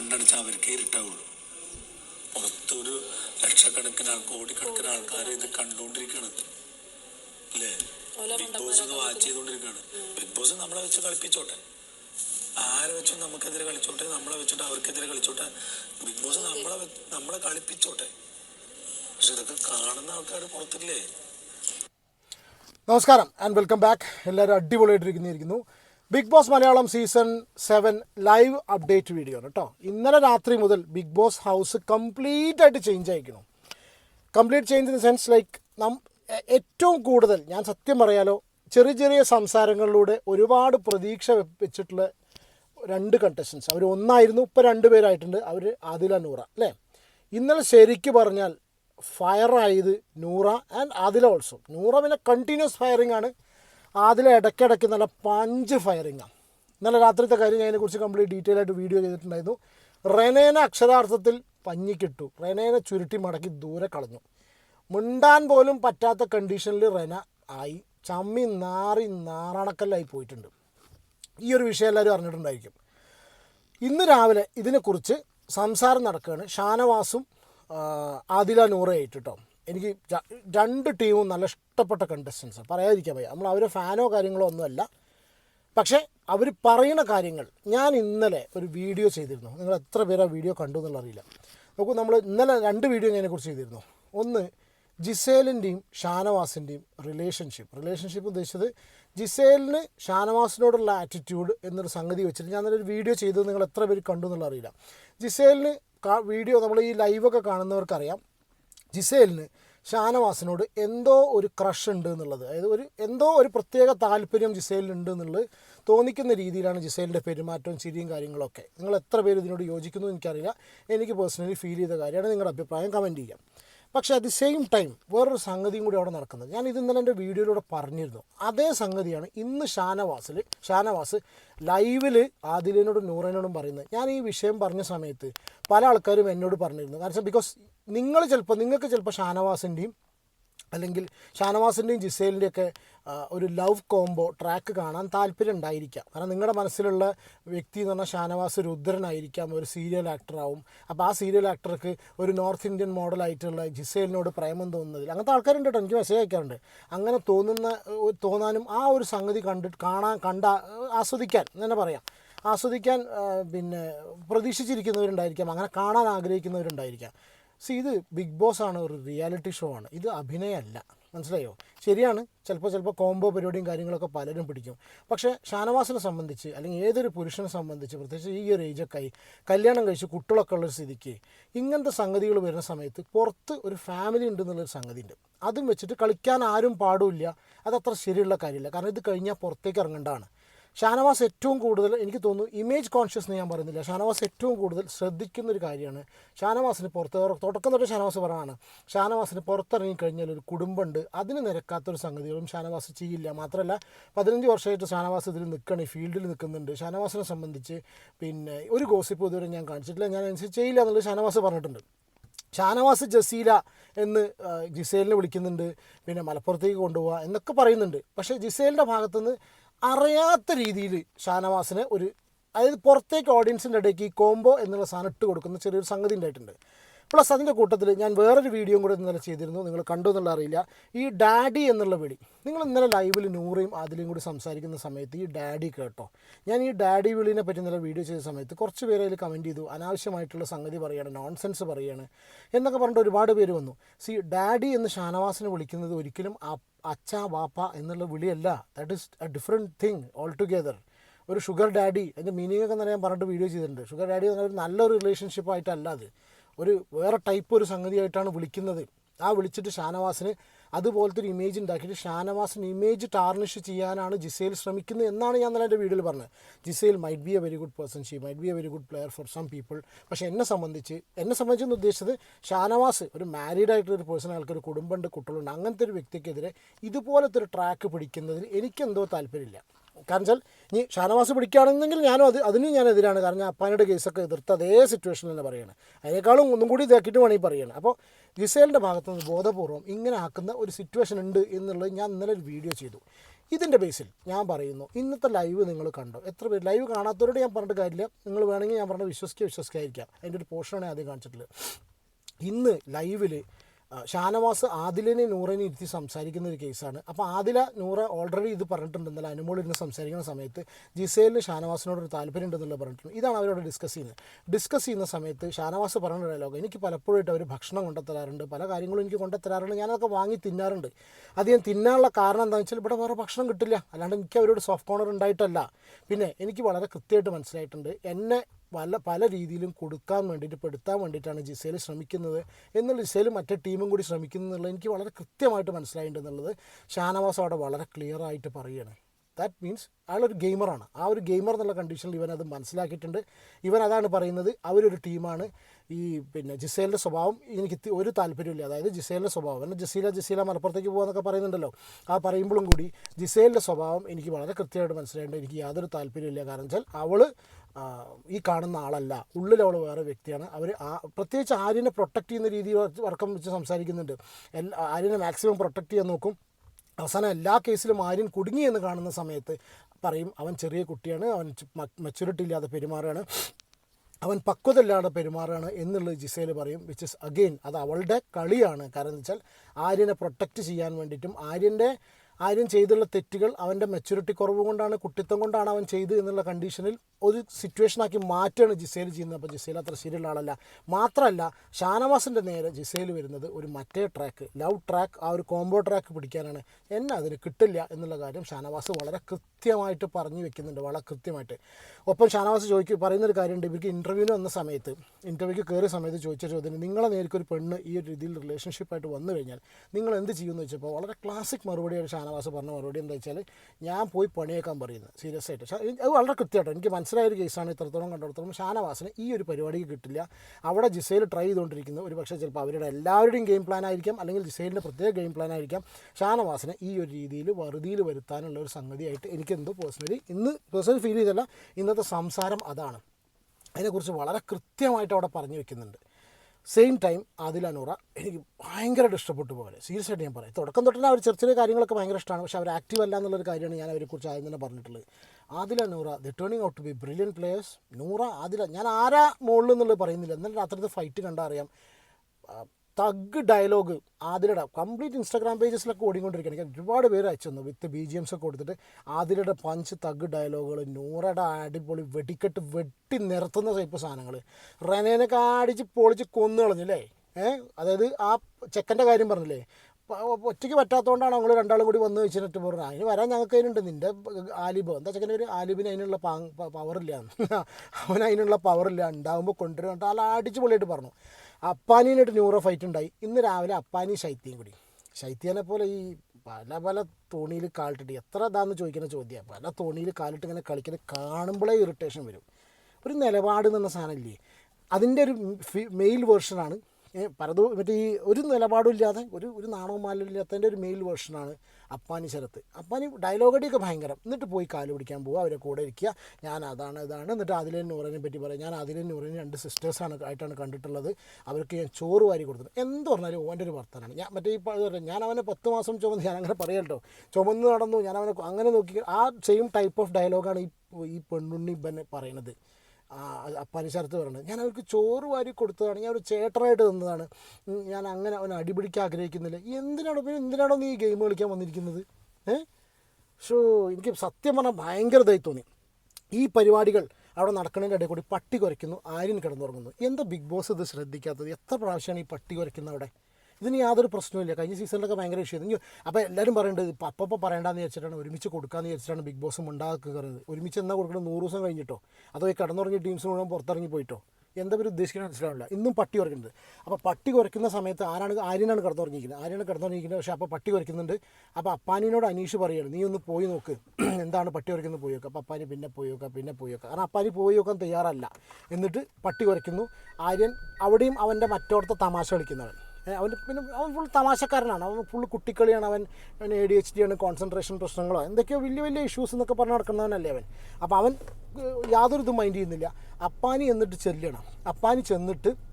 കണ്ടടിച്ചാൽ അവർക്കേ ഇരുട്ടാവുള്ളൂ. പുറത്തൊരു ലക്ഷക്കണക്കിന് ആൾ കോടിക്കണക്കിന് ആൾക്കാർ ഇത് കണ്ടുകൊണ്ടിരിക്കണത് അല്ലേ? ബിഗ് ബോസ് വാച്ച് ചെയ്തുകൊണ്ടിരിക്കുകയാണ് ബിഗ് ബോസ് നമ്മളെ വെച്ച് കളിപ്പിച്ചോട്ടെ. ആരെ വെച്ചും നമുക്കെതിരെ കളിച്ചോട്ടെ നമ്മളെ വെച്ചിട്ട് അവർക്കെതിരെ കളിച്ചോട്ടെ. ബിഗ് ബോസ് നമ്മളെ നമ്മളെ കളിപ്പിച്ചോട്ടെ. പക്ഷെ ഇതൊക്കെ കാണുന്ന ആൾക്കാർ പുറത്തില്ലേ? നമസ്കാരം ആൻഡ് വെൽക്കം ബാക്ക് എല്ലാവരും അടിപൊളിയായിട്ടിരിക്കുന്നിരിക്കുന്നു big boss Malayalam season seven live update video ആണ് കേട്ടോ ഇന്നലെ രാത്രി മുതൽ ബിഗ് ബോസ് ഹൗസ് കംപ്ലീറ്റ് ആയിട്ട് ചേഞ്ച് ആയിരിക്കണം complete change in sense like നം ഏറ്റവും കൂടുതൽ ഞാൻ സത്യം പറയാലോ ചെറിയ ചെറിയ സംസാരങ്ങളിലൂടെ ഒരുപാട് പ്രതീക്ഷ വെച്ചിട്ടുള്ള രണ്ട് കണ്ടസ്റ്റൻസ് അവർ ഒന്നായിരുന്നു ഇപ്പോൾ രണ്ട് പേരായിട്ടുണ്ട്. അവർ ആദില നൂറ അല്ലേ? ഇന്നലെ ശരിക്ക് പറഞ്ഞാൽ ഫയറായത് നൂറ ആൻഡ് ആദില ഓൾസോ നൂറ പിന്നെ കണ്ടിന്യൂസ് ഫയറിംഗ് ആണ്. ആദില ഇടയ്ക്കിടയ്ക്ക് നല്ല പഞ്ച് ഫയറിംഗ് ആണ് ഇന്നലെ രാത്രിത്തെ കാര്യം ഞാൻ അതിനെക്കുറിച്ച് കംപ്ലീറ്റ് ഡീറ്റെയിൽ ആയിട്ട് വീഡിയോ ചെയ്തിട്ടുണ്ടായിരുന്നു. റെനേനെ അക്ഷരാർത്ഥത്തിൽ പഞ്ഞിക്കിട്ടു. റെനേനെ ചുരുട്ടി മടക്കി ദൂരെ കളഞ്ഞു. മിണ്ടാൻ പോലും പറ്റാത്ത കണ്ടീഷനിൽ റെന ആയി. ചമ്മി നാറി നാറണക്കല്ലായി പോയിട്ടുണ്ട്. ഈ ഒരു വിഷയം എല്ലാവരും അറിഞ്ഞിട്ടുണ്ടായിരിക്കും. ഇന്ന് രാവിലെ ഇതിനെക്കുറിച്ച് സംസാരം നടക്കുകയാണ് ഷാനവാസും ആദില നൂറയായിട്ട് കേട്ടോ എനിക്ക് രണ്ട് ടീമും നല്ല ഇഷ്ടപ്പെട്ട കണ്ടസ്റ്റൻസ് പറയാതിരിക്കാൻ വയ്യ. നമ്മൾ അവരെ ഫാനോ കാര്യങ്ങളോ ഒന്നുമല്ല. പക്ഷേ അവർ പറയുന്ന കാര്യങ്ങൾ ഞാൻ ഇന്നലെ ഒരു വീഡിയോ ചെയ്തിരുന്നു. നിങ്ങൾ എത്ര പേര് ആ വീഡിയോ കണ്ടു എന്നുള്ള അറിയില്ല. നോക്കൂ നമ്മൾ ഇന്നലെ രണ്ട് വീഡിയോ ഞാൻ ഇതിനെക്കുറിച്ച് ചെയ്തിരുന്നു. ഒന്ന് ജിസേലിന്റെയും ഷാനവാസിന്റെയും റിലേഷൻഷിപ്പ് റിലേഷൻഷിപ്പ് ഉദ്ദേശിച്ചത് ജിസേലിന് ഷാനവാസിനോടുള്ള ആറ്റിറ്റ്യൂഡ് എന്നൊരു സംഗതി വെച്ചിട്ട് ഞാൻ ഒരു വീഡിയോ ചെയ്തത് നിങ്ങൾ എത്ര പേര് കണ്ടു എന്നുള്ള അറിയില്ല. ജിസേലിന് വീഡിയോ നമ്മൾ ഈ ലൈവൊക്കെ കാണുന്നവർക്കറിയാം. ജിസേലിന് ഷാനവാസിനോട് എന്തോ ഒരു ക്രഷ് ഉണ്ട് എന്നുള്ളത്. അതായത് ഒരു എന്തോ ഒരു പ്രത്യേക താല്പര്യം ജിസേലിനുണ്ട് എന്നുള്ളത് തോന്നിക്കുന്ന രീതിയിലാണ് ജിസേലിന്റെ പെരുമാറ്റവും ചിരിയും കാര്യങ്ങളൊക്കെ. നിങ്ങൾ എത്ര പേര് ഇതിനോട് യോജിക്കുന്നു എനിക്കറിയില്ല. എനിക്ക് പേഴ്സണലി ഫീൽ ചെയ്ത കാര്യമാണ് നിങ്ങളുടെ അഭിപ്രായം. കമന്റ് ചെയ്യാം. പക്ഷേ അറ്റ് ദി സെയിം ടൈം വേറൊരു സംഗതിയും കൂടി അവിടെ നടക്കുന്നത്. ഞാൻ ഇത് ഇന്നലെ എന്റെ വീഡിയോയിലൂടെ പറഞ്ഞിരുന്നു. അതേ സംഗതിയാണ് ഇന്ന് ഷാനവാസിൽ ഷാനവാസ് ലൈവിൽ ആദിലിനോടും നൂറിനോടും പറയുന്നത്. ഞാൻ ഈ വിഷയം പറഞ്ഞ സമയത്ത് പല ആൾക്കാരും എന്നോട് പറഞ്ഞിരുന്നു. കാരണം ബിക്കോസ് നിങ്ങൾ ചിലപ്പോൾ നിങ്ങൾക്ക് ചിലപ്പോൾ ഷാനവാസിന്റെയും അല്ലെങ്കിൽ ഷാനവാസിന്റെയും ജിസേലിന്റെയും ഒക്കെ ഒരു ലവ് കോംബോ ട്രാക്ക് കാണാൻ താല്പര്യം ഉണ്ടായിരിക്കാം. കാരണം നിങ്ങളുടെ മനസ്സിലുള്ള വ്യക്തി എന്ന് പറഞ്ഞാൽ ഷാനവാസ് രുദ്രനായിരിക്കാം ഒരു സീരിയൽ ആക്ടറാവും അപ്പോൾ ആ സീരിയൽ ആക്ടർക്ക് ഒരു നോർത്ത് ഇന്ത്യൻ മോഡലായിട്ടുള്ള ജിസേലിനോട് പ്രേമം തോന്നുന്നതിൽ അങ്ങനത്തെ ആൾക്കാരുണ്ട് കേട്ടോ എനിക്ക് മെസ്സേജ് അയക്കാറുണ്ട്. അങ്ങനെ തോന്നുന്ന തോന്നാനും ആ ഒരു സംഗതി കണ്ടിട്ട് കാണാൻ കണ്ട ആസ്വദിക്കാൻ തന്നെ പറയാം. ആസ്വദിക്കാൻ പിന്നെ പ്രതീക്ഷിച്ചിരിക്കുന്നവരുണ്ടായിരിക്കാം അങ്ങനെ കാണാൻ ആഗ്രഹിക്കുന്നവരുണ്ടായിരിക്കാം. സി ഇത് ബിഗ് ബോസ് ആണ് ഒരു റിയാലിറ്റി ഷോ ആണ്. ഇത് അഭിനയമല്ല മനസ്സിലായോ? ശരിയാണ്. ചിലപ്പോൾ ചിലപ്പോൾ കോംബോ പരിപാടിയും കാര്യങ്ങളൊക്കെ പലരും പിടിക്കും. പക്ഷേ ഷാനവാസിനെ സംബന്ധിച്ച് അല്ലെങ്കിൽ ഏതൊരു പുരുഷനെ സംബന്ധിച്ച് പ്രത്യേകിച്ച് ഈ ഒരു ഏജൊക്കെ ആയി കല്യാണം കഴിച്ച് കുട്ടികളൊക്കെ ഉള്ള സ്ഥിതിക്ക് ഇങ്ങനത്തെ സംഗതികൾ വരുന്ന സമയത്ത് പുറത്ത് ഒരു ഫാമിലി ഉണ്ട് എന്നുള്ളൊരു സംഗതി ഉണ്ട് അതും വെച്ചിട്ട് കളിക്കാൻ ആരും പാടില്ല അത് അത്ര ശരിയുള്ള കാര്യമില്ല. കാരണം ഇത് കഴിഞ്ഞാൽ പുറത്തേക്ക് ഇറങ്ങേണ്ടതാണ്. ഷാനവാസ് ഏറ്റവും കൂടുതൽ എനിക്ക് തോന്നുന്നു ഇമേജ് കോൺഷ്യസ് എന്ന് ഞാൻ പറയുന്നില്ല. ഷാനവാസ് ഏറ്റവും കൂടുതൽ ശ്രദ്ധിക്കുന്ന ഒരു കാര്യമാണ്. ഷാനവാസിന് പുറത്ത് തുടക്കം തൊട്ട് ഷാനവാസ് പറയാണ് ഷാനവാസിന് പുറത്തിറങ്ങി കഴിഞ്ഞാൽ ഒരു കുടുംബമുണ്ട്. അതിന് നിരക്കാത്തൊരു സംഗതികളും ഷാനവാസ് ചെയ്യില്ല. മാത്രമല്ല പതിനഞ്ച് വർഷമായിട്ട് ഷാനവാസ് ഇതിൽ നിൽക്കണം ഫീൽഡിൽ നിൽക്കുന്നുണ്ട്. ഷാനവാസിനെ സംബന്ധിച്ച് പിന്നെ ഒരു ഗോസിപ്പ് ഇതുവരെ ഞാൻ കാണിച്ചിട്ടില്ല. ഞാൻ അനുസരിച്ച് ചെയ്യില്ല എന്നുള്ളത് ഷാനവാസ് പറഞ്ഞിട്ടുണ്ട്. ഷാനവാസ് ജസീല എന്ന് ജിസേലിനെ വിളിക്കുന്നുണ്ട്. പിന്നെ മലപ്പുറത്തേക്ക് കൊണ്ടുപോകുക എന്നൊക്കെ പറയുന്നുണ്ട്. പക്ഷേ ജിസേലിന്റെ ഭാഗത്തുനിന്ന് അറിയാത്ത രീതിയിൽ ഷാനവാസിന് ഒരു അതായത് പുറത്തേക്ക് ഓഡിയൻസിന്റെ ഇടയ്ക്ക് ഈ കോംബോ എന്നുള്ള സാധനം ഇട്ട് കൊടുക്കുന്ന ചെറിയൊരു സംഗതി ഉണ്ടായിട്ടുണ്ട്. പ്ലസ് അതിന്റെ കൂട്ടത്തിൽ ഞാൻ വേറൊരു വീഡിയോയും കൂടെ ഇന്നലെ ചെയ്തിരുന്നു. നിങ്ങൾ കണ്ടു എന്നുള്ള അറിയില്ല. ഈ ഡാഡി എന്നുള്ള വിളി. നിങ്ങൾ ഇന്നലെ ലൈവിൽ നൂറയും അതിലും കൂടി സംസാരിക്കുന്ന സമയത്ത് ഈ ഡാഡി കേട്ടോ. ഞാൻ ഈ ഡാഡി വിളിനെ പറ്റി ഇന്നലെ വീഡിയോ ചെയ്ത സമയത്ത് കുറച്ച് പേര് അതിൽ കമന്റ് ചെയ്തു. അനാവശ്യമായിട്ടുള്ള സംഗതി പറയുകയാണ് നോൺസെൻസ് പറയുകയാണ് എന്നൊക്കെ പറഞ്ഞിട്ട് ഒരുപാട് പേര് വന്നു. സി ഡാഡി എന്ന് ഷാനവാസിനെ വിളിക്കുന്നത് ഒരിക്കലും അച്ഛ വാപ്പ എന്നുള്ള വിളിയല്ല. That is a different thing all together ഒരു ഷുഗർ ഡാഡി അതിന്റെ മീനിങ് ഒക്കെ ഞാൻ പറഞ്ഞിട്ട് വീഡിയോ ചെയ്തിട്ടുണ്ട്. ഷുഗർ ഡാഡി എന്ന് പറഞ്ഞാൽ നല്ലൊരു റിലേഷൻഷിപ്പായിട്ടല്ല അത്. ഒരു വേറെ ടൈപ്പ് ഒരു സംഗതിയായിട്ടാണ് വിളിക്കുന്നത്. ആ വിളിച്ചിട്ട് ഷാനവാസിന് അതുപോലത്തെ ഒരു ഇമേജ് ഉണ്ടാക്കിയിട്ട് ഷാനവാസിന് ഇമേജ് ടാർണിഷ് ചെയ്യാനാണ് ജിസയിൽ ശ്രമിക്കുന്നത് എന്നാണ് ഞാൻ നല്ല എന്റെ വീഡിയോയിൽ പറഞ്ഞത്. ജിസയിൽ might be a very good person she might be a very good player for some people പക്ഷേ എന്നെ സംബന്ധിച്ച് എന്നെ സംബന്ധിച്ചെന്ന് ഉദ്ദേശിച്ചത് ഷാനവാസ് ഒരു മാരീഡ് ആയിട്ടുള്ള ഒരു പേഴ്സൺ ആൾക്ക് ഒരു കുടുംബമുണ്ട് കുട്ടികളുണ്ട്. അങ്ങനത്തെ ഒരു വ്യക്തിക്കെതിരെ ഇതുപോലത്തെ ഒരു ട്രാക്ക് പിടിക്കുന്നതിൽ എനിക്കെന്തോ താല്പര്യമില്ല. കാരണം വെച്ചാൽ ഇനി ഷാനവാസ് പിടിക്കുകയാണെന്നെങ്കിൽ ഞാനും അത് അതിനും ഞാൻ എതിരാണ്. കാരണം അപ്പാനയുടെ കേസൊക്കെ എതിർത്ത് അതേ സിറ്റുവേഷൻ തന്നെ പറയുകയാണ് അതിനേക്കാളും ഒന്നും കൂടി ഇതാക്കിയിട്ട് വേണമെങ്കിൽ പറയുകയാണ് അപ്പോൾ ഇസ്രയേലിന്റെ ഭാഗത്ത് നിന്ന് ബോധപൂർവം ഇങ്ങനെ ആക്കുന്ന ഒരു സിറ്റുവേഷൻ ഉണ്ട് എന്നുള്ളത് ഞാൻ ഇന്നലെ ഒരു വീഡിയോ ചെയ്തു. ഇതിന്റെ ബേസിൽ ഞാൻ പറയുന്നു ഇന്നത്തെ ലൈവ് നിങ്ങൾ കണ്ടോ? എത്ര പേര്? ലൈവ് കാണാത്തവരോട് ഞാൻ പറഞ്ഞിട്ട് കാര്യമില്ല. നിങ്ങൾ വേണമെങ്കിൽ ഞാൻ പറഞ്ഞ വിശ്വസിക്കുക വിശ്വസിക്കാതിരിക്കാം അതിന്റെ ഒരു പോർഷനാണ് ആദ്യം കാണിച്ചിട്ടുള്ളത്. ഇന്ന് ലൈവിൽ ഷാനവാസ് ആദിലിനെ നൂറിനെ ഇരുത്തി സംസാരിക്കുന്ന ഒരു കേസാണ്. അപ്പോൾ ആദില നൂറ ഓൾറെഡി ഇത് പറഞ്ഞിട്ടുണ്ട്. എന്നാൽ അനുമോൾ ഇരുന്ന് സംസാരിക്കുന്ന സമയത്ത് ജിസേലിന് ഷാനവാസിനോട് ഒരു താല്പര്യം ഉണ്ടെന്നുള്ള പറഞ്ഞിട്ടുണ്ട്. ഇതാണ് അവരോട് ഡിസ്കസ് ചെയ്യുന്നത്. ഡിസ്കസ് ചെയ്യുന്ന സമയത്ത് ഷാനവാസ് പറഞ്ഞ ഡയലോഗ് എനിക്ക് പലപ്പോഴായിട്ട് അവർ ഭക്ഷണം കൊണ്ടുത്തരാറുണ്ട്. പല കാര്യങ്ങളും എനിക്ക് കൊണ്ടുത്തരാറുണ്ട്. ഞാനതൊക്കെ വാങ്ങി തിന്നാറുണ്ട്. അത് ഞാൻ തിന്നാനുള്ള കാരണം എന്താണെന്ന് വെച്ചാൽ ഇവിടെ വേറെ ഭക്ഷണം കിട്ടില്ല. അല്ലാണ്ട് എനിക്ക് അവരോട് സോഫ്റ്റ് കോണർ ഉണ്ടായിട്ടല്ല. പിന്നെ എനിക്ക് വളരെ കൃത്യമായിട്ട് മനസ്സിലായിട്ടുണ്ട്. എന്നെ പല പല രീതിയിലും കൊടുക്കാൻ വേണ്ടിയിട്ട് പെടുത്താൻ വേണ്ടിയിട്ടാണ് ജിസേൽ ശ്രമിക്കുന്നത് എന്നുള്ള ജിസേൽ മറ്റേ ടീമും കൂടി ശ്രമിക്കുന്നു എന്നുള്ളത് എനിക്ക് വളരെ കൃത്യമായിട്ട് മനസ്സിലായിട്ടുണ്ട് എന്നുള്ളത് ഷാനവാസ് അവിടെ വളരെ ക്ലിയർ ആയിട്ട് പറയുകയാണ്. ദാറ്റ് മീൻസ് അയാളൊരു ഗെയിമറാണ് ആ ഒരു ഗെയിമർ എന്നുള്ള കണ്ടീഷനിൽ ഇവൻ മനസ്സിലാക്കിയിട്ടുണ്ട്. ഇവൻ അതാണ് പറയുന്നത്. അവരൊരു ടീമാണ് ഈ പിന്നെ ജിസേലിന്റെ സ്വഭാവം എനിക്ക് ഒരു താല്പര്യമില്ല അതായത് ജിസേലിന്റെ സ്വഭാവം. എന്നാൽ ജസീല ജസീല മലപ്പുറത്തേക്ക് പോകാന്നൊക്കെ പറയുന്നുണ്ടല്ലോ. ആ പറയുമ്പോഴും കൂടി ജിസേലിന്റെ സ്വഭാവം എനിക്ക് വളരെ കൃത്യമായിട്ട് മനസ്സിലായിട്ടുണ്ട്. എനിക്ക് യാതൊരു താല്പര്യമില്ല കാരണം വെച്ചാൽ അവൾ ഈ കാണുന്ന ആളല്ല. ഉള്ളിൽ അവൾ വേറെ വ്യക്തിയാണ്. അവർ ആ പ്രത്യേകിച്ച് ആര്യനെ പ്രൊട്ടക്റ്റ് ചെയ്യുന്ന രീതിയിൽ വർക്കം വെച്ച് സംസാരിക്കുന്നുണ്ട്. എല്ലാ ആര്യനെ മാക്സിമം പ്രൊട്ടക്റ്റ് ചെയ്യാൻ നോക്കും. അവസാനം എല്ലാ കേസിലും ആര്യൻ കുടുങ്ങി എന്ന് കാണുന്ന സമയത്ത് പറയും അവൻ ചെറിയ കുട്ടിയാണ്. അവൻ മെച്യൂരിറ്റി ഇല്ലാതെ പെരുമാറുകയാണ്. അവൻ പക്വതയില്ലാതെ പെരുമാറുകയാണ് എന്നുള്ളത് ജിസേൽ പറയും വിച്ച് ഇസ് അഗെയിൻ അത് അവളുടെ കളിയാണ്. കാരണം എന്ന് വെച്ചാൽ ആര്യനെ പ്രൊട്ടക്റ്റ് ചെയ്യാൻ വേണ്ടിയിട്ടും ആര്യന്റെ ആര്യൻ ചെയ്തുള്ള തെറ്റുകൾ അവന്റെ മെച്യൂരിറ്റി കുറവ് കൊണ്ടാണ് കുട്ടിത്തം കൊണ്ടാണ് അവൻ ചെയ്ത് എന്നുള്ള കണ്ടീഷനിൽ ഒരു സിറ്റുവേഷനാക്കി മാറ്റുകയാണ് ജിസേൽ ചെയ്യുന്നത്. അപ്പോൾ ജിസേൽ അത്ര ശരിയുള്ള ആളല്ല. മാത്രമല്ല ഷാനവാസിന്റെ നേരെ ജിസേൽ വരുന്നത് ഒരു മറ്റേ ട്രാക്ക് ലവ് ട്രാക്ക് ആ ഒരു കോംബോ ട്രാക്ക് പിടിക്കാനാണ്. എന്നെ അതിന് കിട്ടില്ല എന്നുള്ള കാര്യം ഷാനവാസ് വളരെ കൃത്യമായിട്ട് പറഞ്ഞു വെക്കുന്നുണ്ട് വളരെ കൃത്യമായിട്ട്. ഒപ്പം ഷാനവാസ് ചോദിക്കും പറയുന്നൊരു കാര്യമുണ്ട്. ഇവർക്ക് ഇന്റർവ്യൂവിന് വന്ന സമയത്ത് ഇന്റർവ്യൂക്ക് കയറിയ സമയത്ത് ചോദിച്ച ചോദ്യം നിങ്ങളെ നേരിക്കൊരു പെണ്ണ് ഈ ഒരു രീതിയിൽ റിലേഷൻഷിപ്പായിട്ട് വന്നു കഴിഞ്ഞാൽ നിങ്ങൾ എന്ത് ചെയ്യുമെന്ന് വെച്ചപ്പോൾ വളരെ ക്ലാസിക് മറുപടിയാണ് ഷാനവാസ് പറഞ്ഞ മറുപടി എന്താ വെച്ചാൽ ഞാൻ പോയി പണിയേക്കാൻ പറയുന്നത് സീരിയസ് ആയിട്ട്. അത് വളരെ കൃത്യമായിട്ടോ എനിക്ക് മനസ്സിലായ ഒരു കേസാണ് ഇത്രത്തോളം കണ്ടിടത്തോളം ഷാനവാസിന് ഈ ഒരു പരിപാടിക്ക് കിട്ടില്ല. അവിടെ ജിസയിൽ ട്രൈ ചെയ്തുകൊണ്ടിരിക്കുന്നത് ഒരു പക്ഷേ ചിലപ്പോൾ അവരുടെ എല്ലാവരുടെയും ഗെയിം പ്ലാൻ ആയിരിക്കാം അല്ലെങ്കിൽ ജിസൈലിന്റെ പ്രത്യേക ഗെയിം പ്ലാൻ ആയിരിക്കാം ഷാനവാസിനെ ഈ ഒരു രീതിയിൽ വറുതിയിൽ വരുത്താനുള്ള ഒരു സംഗതിയായിട്ട് എനിക്ക് എന്തോ പേഴ്സണലി ഇന്ന് പേഴ്സണലി ഫീൽ ചെയ്തല്ല ഇന്നത്തെ സംസാരം അതാണ്. അതിനെക്കുറിച്ച് വളരെ കൃത്യമായിട്ട് അവിടെ പറഞ്ഞു വെക്കുന്നുണ്ട്. സെയിം ടൈം ആദിൽ അനൂറ എനിക്ക് ഭയങ്കരമായിട്ട് ഇഷ്ടപ്പെട്ടു പോലെ സീരിയസ് ആയിട്ട് ഞാൻ പറയാം. തുടക്കം തൊട്ടേ അവർ ചെറിയ ചെറിയ കാര്യങ്ങളൊക്കെ ഭയങ്കര ഇഷ്ടമാണ്. പക്ഷേ അവർ ആക്റ്റീവ് അല്ല എന്നുള്ളൊരു കാര്യമാണ് ഞാൻ അവരെക്കുറിച്ച് ആദ്യം തന്നെ പറഞ്ഞിട്ടുള്ളത്. Adil Anoora the turning out to be brilliant players Noora Adila ഞാൻ ആരാ മുകളിൽ എന്നുള്ളത് പറയുന്നില്ല. എന്നാലും രാത്രിത്തെ ഫൈറ്റ് കണ്ടാൽ അറിയാം. തഗ് ഡയലോഗ് ആതിരയുടെ കംപ്ലീറ്റ് ഇൻസ്റ്റാഗ്രാം പേജസിലൊക്കെ ഓടിക്കൊണ്ടിരിക്കുകയാണ്. എനിക്ക് ഒരുപാട് പേര് അയച്ചു തന്നു. വിത്ത് ബി ജി എംസ് ഒക്കെ കൊടുത്തിട്ട് ആതിരയുടെ പഞ്ച് തഗ് ഡയലോഗുകൾ നൂറയുടെ അടിപൊളി വെടിക്കെട്ട് വെട്ടി നിരത്തുന്ന ടൈപ്പ് സാധനങ്ങൾ. റനേനൊക്കെ അടിച്ച് പൊളിച്ച് കൊന്നു കളഞ്ഞില്ലേ ഏഹ് അതായത് ആ ചെക്കന്റെ കാര്യം പറഞ്ഞില്ലേ? ഒറ്റയ്ക്ക് പറ്റാത്തതുകൊണ്ടാണ് ഞങ്ങൾ രണ്ടാളും കൂടി വന്ന് വെച്ചിട്ട് പറഞ്ഞു അതിന് വരാൻ ഞങ്ങൾക്ക് അതിനുണ്ട്. നിന്റെ ആലിബ് എന്താ ചെക്കന്റെ ഒരു ആലിബിന് അതിനുള്ള പവറില്ല അവൻ അതിനുള്ള പവറില്ല ഉണ്ടാകുമ്പോൾ കൊണ്ടുവരും അടിച്ച് പൊളിയായിട്ട് പറഞ്ഞു. അപ്പാനീനായിട്ട് ന്യൂറോ ഫൈറ്റ് ഉണ്ടായി. ഇന്ന് രാവിലെ അപ്പാനി ശൈത്യം കൂടി. ശൈത്യനെ പോലെ ഈ പല പല തോണിയിൽ കാലിട്ടിട്ട് എത്ര ഇതാന്ന് ചോദിക്കുന്ന ചോദ്യമാണ് പല തോണിയിൽ കാലിട്ട് ഇങ്ങനെ കളിക്കുന്നത് കാണുമ്പോഴേ ഇറിറ്റേഷൻ വരും. ഒരു നിലപാട് എന്ന സാധനം ഇല്ലേ? അതിന്റെ ഒരു മെയിൽ വേർഷനാണ് പലതും മറ്റേ ഈ ഒരു നിലപാടും ഇല്ലാതെ ഒരു ഒരു നാണവും മാലും ഇല്ലാത്തതിന്റെ ഒരു മെയിൽ വേർഷനാണ് അപ്പാനി ശരത്ത്. അപ്പാനി ഡയലോഗടിയൊക്കെ ഭയങ്കരം. എന്നിട്ട് പോയി കാൽ പിടിക്കാൻ പോവുക അവരെ കൂടെ ഇരിക്കുക. ഞാൻ അതാണ് ഇതാണ്. എന്നിട്ട് അതിലെ നൂറിനെ പറ്റി പറയാം. ഞാൻ അതിലെ നൂറിനെ രണ്ട് സിസ്റ്റേഴ്സാണ് ആയിട്ടാണ് കണ്ടിട്ടുള്ളത്. അവർക്ക് ഞാൻ ചോറ് വാരി കൊടുത്തത് എന്ത് പറഞ്ഞാലും ഓന്റെ ഒരു വർത്തനാണ്. ഞാൻ മറ്റേ ഈ ഞാൻ അവനെ പത്ത് മാസം ചുമന്ന് ഞാൻ അങ്ങനെ പറയാട്ടോ ചുമന്ന് നടന്നു ഞാൻ അവനെ അങ്ങനെ നോക്കി. ആ സെയിം ടൈപ്പ് ഓഫ് ഡയലോഗാണ് ഈ ഈ പെണ്ണുണ്ണി ഇവനെ പറയണത് അപ്പാനിശരത്ത് പറയുന്നത് ഞാൻ അവർക്ക് ചോറ് വാരി കൊടുത്തതാണ്. ഞാൻ ഒരു ചേട്ടറായിട്ട് തന്നതാണ് ഞാൻ അങ്ങനെ അവനെ അടിപിടിക്കാൻ ആഗ്രഹിക്കുന്നില്ല. എന്തിനാണോ പിന്നെ എന്തിനാണോ നീ ഗെയിം കളിക്കാൻ വന്നിരിക്കുന്നത്? ഏ? ഷോ എനിക്ക് സത്യം പറഞ്ഞാൽ ഭയങ്കര ഇതായി തോന്നി. ഈ പരിപാടികൾ അവിടെ നടക്കുന്നതിന്റെ ഇടയിൽ കൂടി പട്ടി കുരയ്ക്കുന്നു ആര്യൻ കിടന്നുറങ്ങുന്നു. എന്താ ബിഗ് ബോസ് ഇത് ശ്രദ്ധിക്കാത്തത്? എത്ര പ്രാവശ്യമാണ് ഈ പട്ടി കുരയ്ക്കുന്നത് അവിടെ? ഇതിന് യാതൊരു പ്രശ്നമില്ല കഴിഞ്ഞ സീസണിലൊക്കെ ഭയങ്കര ഇഷ്യൂ അപ്പോൾ എല്ലാവരും പറയേണ്ടത് ഇപ്പം അപ്പം പറയേണ്ടതെന്ന് വെച്ചിട്ടാണ് ഒരുമിച്ച് കൊടുക്കാമെന്ന് വെച്ചിട്ടാണ് ബിഗ് ബോസ് ഉണ്ടാക്കുന്നത് ഒരുമിച്ച് എന്നാ കൊടുക്കണം നൂറ് ദിവസം കഴിഞ്ഞിട്ടോ? അതോ ഈ കടന്നുറങ്ങിയ ടീംസ് മുഴുവൻ പുറത്തിറങ്ങി പോയിട്ടോ? എന്താ പേര് ഉദ്ദേശിക്കുന്നത് മനസ്സിലാവില്ല ഇന്നും പട്ടി കുറയ്ക്കുന്നത്. അപ്പോൾ പട്ടി കുറയ്ക്കുന്ന സമയത്ത് ആരാണ് ആര്യനാണ് കിടന്നുറങ്ങിയിരിക്കുന്നത്? ആര്യനാണ് കിടന്നുറങ്ങിയിരിക്കുന്നത്. പക്ഷേ അപ്പോൾ പട്ടി കുറയ്ക്കുന്നുണ്ട്. അപ്പോൾ അപ്പാനിനോട് അനീഷ് പറയുകയാണ് നീ ഒന്ന് പോയി നോക്ക്. എന്താണ് പട്ടി കുറയ്ക്കുന്നത്? പോയി നോക്കുക അപ്പോൾ അപ്പാനി പിന്നെ പോയി നോക്കുക പിന്നെ പോയി നോക്കുക കാരണം അപ്പാനി പോയി നോക്കാൻ തയ്യാറല്ല. എന്നിട്ട് പട്ടി കുറയ്ക്കുന്നു. ആര്യൻ അവിടെയും അവന്റെ മറ്റോടത്തെ തമാശ കളിക്കുന്നവൻ. അവൻ പിന്നെ അവൻ ഫുൾ തമാശക്കാരനാണ്. അവൻ ഫുൾ കുട്ടിക്കളിയാണ്. അവൻ അവൻ എ ഡി എച്ച് ഡി ആണ് കോൺസെൻട്രേഷൻ പ്രശ്നങ്ങളോ എന്തൊക്കെയോ വലിയ വലിയ ഇഷ്യൂസ് എന്നൊക്കെ പറഞ്ഞ് നടക്കുന്നവനല്ലേ അവൻ. അപ്പോൾ അവൻ യാതൊരു ഇതും മൈൻഡ് ചെയ്യുന്നില്ല. അപ്പാനി എന്നിട്ട് ചെല്ലണം അപ്പാനി ചെന്നിട്ട്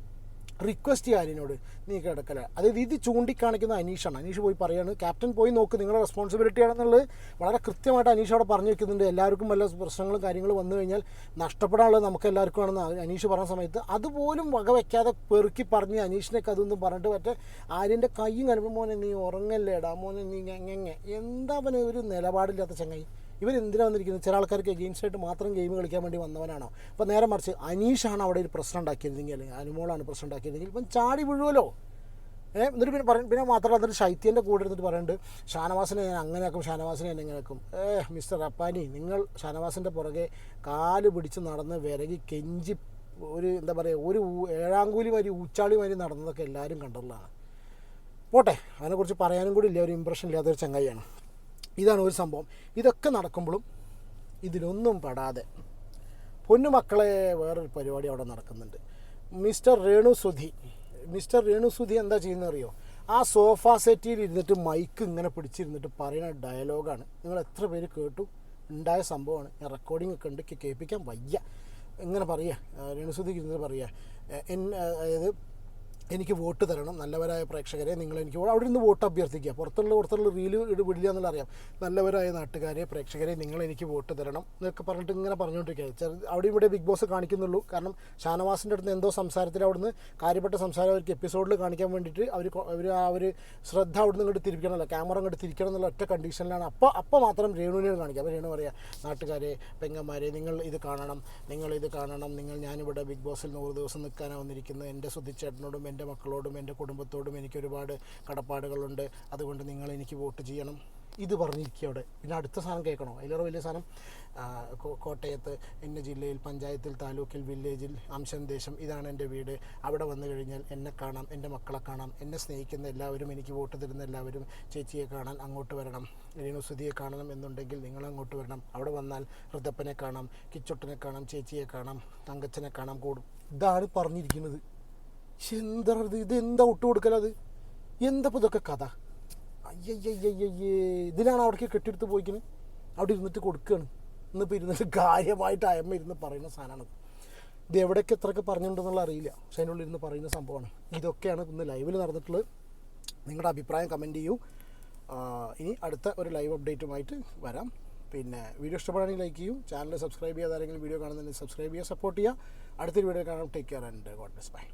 റിക്വസ്റ്റ് ചെയ്യുക അനിനോട് നീ കിടക്കല. അതായത് ഇത് ചൂണ്ടിക്കാണിക്കുന്ന അനീഷാണ്. അനീഷ് പോയി പറയാണ്. ക്യാപ്റ്റൻ പോയി നോക്ക് നിങ്ങളുടെ റെസ്പോൺസിബിലിറ്റി ആണെന്നുള്ളത് വളരെ കൃത്യമായിട്ട് അനീഷ് അവിടെ പറഞ്ഞു വെക്കുന്നുണ്ട്. എല്ലാവർക്കും വല്ല പ്രശ്നങ്ങളും കാര്യങ്ങളും വന്നു കഴിഞ്ഞാൽ നഷ്ടപ്പെടാനുള്ളത് നമുക്ക് എല്ലാവർക്കും ആണെന്ന് അനീഷ് പറഞ്ഞ സമയത്ത്. അതുപോലും വകവെക്കാതെ പെറുക്കി പറഞ്ഞ് അനീഷിനൊക്കെ അതൊന്നും പറഞ്ഞിട്ട് മറ്റേ ആര്യന്റെ കൈയും കനുമ്പോൾ മോനെ നീ ഉറങ്ങല്ലേടാ മോനെ നീ ഞങ്ങ എന്താ അവന് ഒരു നിലപാടില്ലാത്ത ചങ്ങായി? ഇവർ എന്തിനാ വന്നിരിക്കുന്നത്? ചില ആൾക്കാർക്ക് എഗെയിൻസ്റ്റ് ആയിട്ട് മാത്രം ഗെയിം കളിക്കാൻ വേണ്ടി വന്നവനാണോ? അപ്പോൾ നേരെ മറിച്ച് അനീഷാണ് അവിടെ ഒരു പ്രശ്നം ഉണ്ടാക്കിയിരുന്നെങ്കിൽ അല്ലെങ്കിൽ അനുമോളാണ് പ്രശ്നം ഉണ്ടാക്കിയിരുന്നെങ്കിൽ ഇപ്പം ചാടി വീഴുമല്ലോ ഏഹ് എന്നിട്ട് പിന്നെ പറയും പിന്നെ മാത്രമല്ല എന്നിട്ട് ശൈത്യന്റെ കൂടെ എടുത്തിട്ട് പറയുന്നുണ്ട് ഷാനവാസിനെ ഞാൻ അങ്ങനെയാക്കും ഷാനവാസിനെ ഞാൻ ഇങ്ങനെ ആക്കും ഏഹ് മിസ്റ്റർ അപ്പാനി നിങ്ങൾ ഷാനവാസിന്റെ പുറകെ കാൽ പിടിച്ച് നടന്ന് വിരകി കെഞ്ചി ഒരു എന്താ പറയുക ഒരു ഏഴാംകൂലി മാതിരി ഊച്ചാളി മാതിരി നടന്നതൊക്കെ എല്ലാവരും കണ്ടുള്ളതാണ്. പോട്ടെ അതിനെക്കുറിച്ച് പറയാനും കൂടി ഇല്ല ഒരു ഇമ്പ്രഷൻ ഇല്ലാത്തൊരു ചങ്ങായിയാണ്. ഇതാണ് ഒരു സംഭവം. ഇതൊക്കെ നടക്കുമ്പോഴും ഇതിനൊന്നും പെടാതെ പൊന്നുമക്കളെ വേറൊരു പരിപാടി അവിടെ നടക്കുന്നുണ്ട്. മിസ്റ്റർ രേണു സുധി. മിസ്റ്റർ രേണു സുധി എന്താ ചെയ്യുന്നത് അറിയോ ആ സോഫ സെറ്റിൽ ഇരുന്നിട്ട് മൈക്ക് ഇങ്ങനെ പിടിച്ചിരുന്നിട്ട് പറയുന്ന ഡയലോഗാണ്. നിങ്ങൾ എത്ര പേര് കേട്ടു? ഉണ്ടായ സംഭവമാണ്. ഞാൻ റെക്കോർഡിംഗ് ഒക്കെ ഉണ്ട്. കേൾപ്പിക്കാൻ വയ്യ. ഇങ്ങനെ പറയുക രേണുസുധിക്ക് ഇരുന്നിട്ട് പറയുക എൻ അതായത് എനിക്ക് വോട്ട് തരണം. നല്ലവരായ പ്രേക്ഷകരെ നിങ്ങൾ എനിക്ക് അവിടെ നിന്ന് വോട്ട് അഭ്യർത്ഥിക്കുക. പുറത്തുള്ള പുറത്തുള്ള റീൽ വിടില്ല എന്നുള്ള അറിയാം. നല്ലവരായ നാട്ടുകാരെ പ്രേക്ഷകരെ നിങ്ങൾ എനിക്ക് വോട്ട് തരണം എന്നൊക്കെ പറഞ്ഞിട്ട് ഇങ്ങനെ പറഞ്ഞുകൊണ്ടിരിക്കുക അവിടെ ഇവിടെ ബിഗ് ബോസ് കാണിക്കുന്നുള്ളൂ. കാരണം ഷാനവാസിന്റെ അടുത്ത് എന്തോ സംസാരത്തിൽ അവിടുന്ന് കാര്യപ്പെട്ട സംസാരം അവർക്ക് എപ്പിസോഡിൽ കാണിക്കാൻ വേണ്ടിയിട്ട് അവർ അവർ ആ ഒരു ശ്രദ്ധ അവിടുന്ന് ഇങ്ങോട്ട് തിരിക്കണമല്ലോ ക്യാമറ ഇങ്ങോട്ട് തിരിക്കണം എന്നുള്ള ഒറ്റ കണ്ടീഷനിലാണ് അപ്പോൾ അപ്പോൾ മാത്രം രേണുവിനെ കാണിക്കുക അപ്പോൾ രേണു പറയുക നാട്ടുകാരെ പെങ്ങന്മാരെ നിങ്ങൾ ഇത് കാണണം. നിങ്ങൾ ഇത് കാണണം. നിങ്ങൾ ഞാനിവിടെ ബിഗ് ബോസിൽ നൂറ് ദിവസം നിൽക്കാനാണ് വന്നിരിക്കുന്നത്. എന്റെ സുധിച്ചേട്ടനോടും എന്റെ മക്കളോടും എന്റെ കുടുംബത്തോടും എനിക്ക് ഒരുപാട് കടപ്പാടുകളുണ്ട്. അതുകൊണ്ട് നിങ്ങൾ എനിക്ക് വോട്ട് ചെയ്യണം. ഇത് പറഞ്ഞിരിക്കുക അവിടെ. പിന്നെ അടുത്ത സാധനം കേൾക്കണോ? അതിലേറെ വലിയ സാധനം? കോട്ടയത്ത് എന്റെ ജില്ലയിൽ പഞ്ചായത്തിൽ താലൂക്കിൽ വില്ലേജിൽ അംശം ദേശം ഇതാണ് എന്റെ വീട്. അവിടെ വന്നു കഴിഞ്ഞാൽ എന്നെ കാണാം എന്റെ മക്കളെ കാണാം എന്നെ സ്നേഹിക്കുന്ന എല്ലാവരും എനിക്ക് വോട്ട് തരുന്ന എല്ലാവരും ചേച്ചിയെ കാണാൻ അങ്ങോട്ട് വരണം. രേണുസുതിയെ കാണണം എന്നുണ്ടെങ്കിൽ നിങ്ങൾ അങ്ങോട്ട് വരണം. അവിടെ വന്നാൽ ഹൃദപ്പനെ കാണാം കിച്ചൊട്ടനെ കാണാം ചേച്ചിയെ കാണാം തങ്കച്ചനെ കാണാം. കൂടും ഇതാണ് പറഞ്ഞിരിക്കുന്നത്. എന്താ ഇത് ഇത് എന്താ ഒട്ടു കൊടുക്കലത് എന്താ ഇപ്പൊ ഇതൊക്കെ കഥ? അയ്യയ്യയ്യയ്യേ ഇതിലാണ് അവിടേക്ക് കെട്ടിയെടുത്ത് പോയിക്കുന്നത് അവിടെ ഇരുന്നിട്ട് കൊടുക്കുകയാണ് ഇന്നിപ്പോൾ ഇരുന്നിട്ട് കാര്യമായിട്ട് അയമ്മ ഇരുന്ന് പറയുന്ന സാധനമാണ് ഇത് എവിടെയൊക്കെ എത്രയൊക്കെ പറഞ്ഞിട്ടുണ്ടെന്നുള്ള അറിയില്ല. പക്ഷെ അതിനുള്ളിൽ ഇരുന്ന് പറയുന്ന സംഭവമാണ്. ഇതൊക്കെയാണ് ഇന്ന് ലൈവിൽ നടന്നിട്ടുള്ളത്. നിങ്ങളുടെ അഭിപ്രായം കമന്റ് ചെയ്യൂ. ഇനി അടുത്ത ഒരു ലൈവ് അപ്ഡേറ്റുമായിട്ട് വരാം. പിന്നെ വീഡിയോ ഇഷ്ടപ്പെടുകയാണെങ്കിൽ ലൈക്ക് ചെയ്യൂ. ചാനൽ സബ്സ്ക്രൈബ് ചെയ്യാതെ ആരെങ്കിലും വീഡിയോ കാണുന്നുണ്ടെങ്കിൽ സബ്സ്ക്രൈബ് ചെയ്യുക സപ്പോർട്ട് ചെയ്യുക. അടുത്തൊരു വീഡിയോ കാണാം. Take care and God bless bye